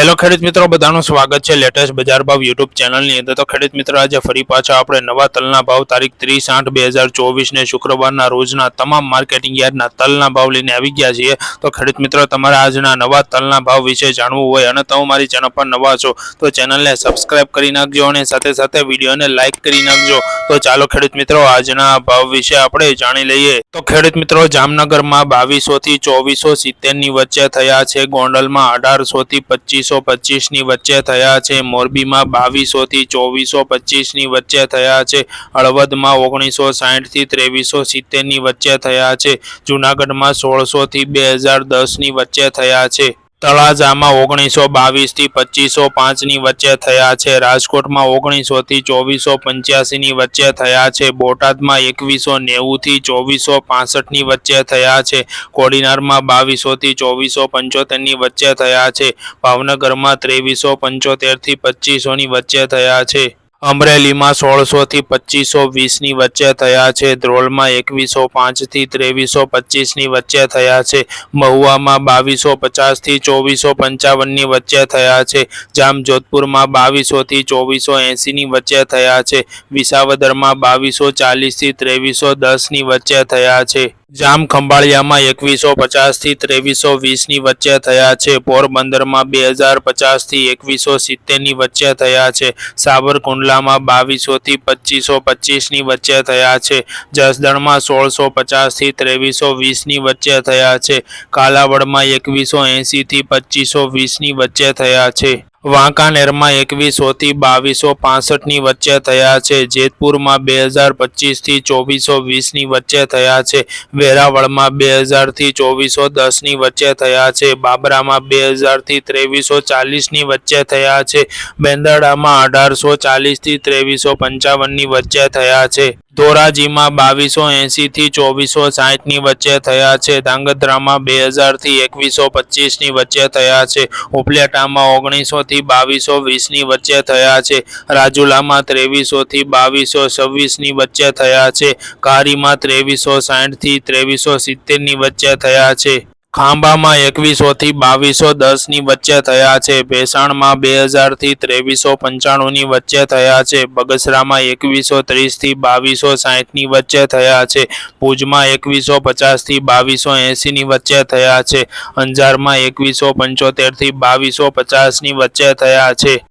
Hello ખેડૂત મિત્રો, બધાનું સ્વાગત છે લેટેસ્ટ બજાર ભાવ યુટ્યુબ ચેનલની અંદર. તો ખેડૂત મિત્રો, આજે ફરી પાછા આપણે નવા તલના ભાવ તારીખ ત્રીસ આઠ બે હજાર ચોવીસને શુક્રવારના રોજના તમામ માર્કેટિંગ યાર્ડના તલના ભાવ લઈને આવી ગયા છીએ. તો ખેડૂત મિત્રો, તમારે આજના નવા તલના ભાવ વિશે જાણવું હોય અને તમે મારી ચેનલ પર નવા છો, તો ચેનલને સબસ્ક્રાઇબ કરી નાખજો અને સાથે સાથે વિડીયોને લાઇક કરી નાખજો. તો ચાલો ખેડૂત મિત્રો, આજના ભાવ વિશે આપણે જાણી લઈએ. તો ખેડૂત મિત્રો, જામનગરમાં બાવીસોથી ચોવીસો સિત્તેરની વચ્ચે થયા છે ગોંડલમાં અઢારસો થી પચીસો પચીસની વચ્ચે થયા છે. મોરબીમાં બાવીસોથી ચોવીસો પચીસની વચ્ચે થયા છે. હળવદમાં ઓગણીસો સાહીઠથી ત્રેવીસો સિત્તેરની વચ્ચે થયા છે. જુનાગઢમાં સોળસોથી બે હજાર દસની વચ્ચે થયા છે. તળાજામાં ઓગણીસો બાવીસથી પચીસો પાંચની વચ્ચે થયા છે. રાજકોટમાં ઓગણીસો થી ચોવીસો પંચ્યાસીની વચ્ચે થયા છે. બોટાદમાં એકવીસો નેવું થી ચોવીસો પાસઠની વચ્ચે થયા છે. કોડીનારમાં બાવીસો થી ચોવીસો પંચોતેરની વચ્ચે થયા છે. ભાવનગરમાં ત્રેવીસો પંચોતેરથી પચીસોની વચ્ચે થયા છે. અમરેલીમાં સોળસો થી પચીસો વીસની વચ્ચે થયા છે. ધ્રોલમાં એકવીસો પાંચથી ત્રેવીસો પચીસની વચ્ચે થયા છે. મહુવામાં બાવીસો પચાસથી ચોવીસો પંચાવનની વચ્ચે થયા છે. જામજોધપુરમાં બાવીસો થી ચોવીસો એંસીની વચ્ચે થયા છે. વિસાવદરમાં બાવીસો ચાલીસથી ત્રેવીસો દસની વચ્ચે થયા છે. જામ ખંભાળિયામાં એકવીસો પચાસથી ત્રેવીસો વીસની વચ્ચે થયા છે. પોરબંદરમાં બે હજાર પચાસથી એકવીસો સિત્તેરની વચ્ચે થયા છે. સાવરકુંડલામાં બાવીસો થી પચીસો પચીસની વચ્ચે થયા છે. જસદણમાં સોળસો પચાસથી ત્રેવીસો વીસની વચ્ચે થયા છે. કાલાવડમાં એકવીસો એંસી થી પચીસો વીસની વચ્ચે થયા છે. વાંકાનેરમાં એકવીસો થી બાવીસો પાસઠની વચ્ચે થયા છે. જેતપુરમાં બે હજાર પચીસથી ચોવીસો વીસની વચ્ચે થયા છે. વેરાવળમાં બે હજારથી ચોવીસો દસની વચ્ચે થયા છે. બાબરામાં બે હજારથી ત્રેવીસો ચાલીસની વચ્ચે થયા છે. બેંદરડામાં અઢારસો ચાલીસથી ત્રેવીસો પંચાવનની વચ્ચે થયા છે. ધોરાજીમાં બાવીસો એંસી થી ચોવીસો સાઠની વચ્ચે થયા છે. ધાંગધ્રામાં બે હજારથી એકવીસો પચીસની વચ્ચે થયા છે. ઉપલેટામાં ઓગણીસો થી બાવીસો વીસની વચ્ચે થયા છે. રાજુલામાં ત્રેવીસો થી બાવીસો છવ્વીસની વચ્ચે થયા છે. કારીમાં ત્રેવીસો સાઠથી ત્રેવીસો સિત્તેરની વચ્ચે થયા છે. ખાંભામાં એકવીસો થી બાવીસો દસની વચ્ચે થયા છે. ભેસાણમાં બે હજારથી ત્રેવીસો પંચાણું ની વચ્ચે થયા છે. બગસરામાં એકવીસો ત્રીસથી બાવીસો સાઠની વચ્ચે થયા છે. ભુજમાં એકવીસો પચાસથી બાવીસો એંસી ની વચ્ચે થયા છે. અંજારમાં એકવીસો પંચોતેરથી બાવીસો પચાસની વચ્ચે થયા છે.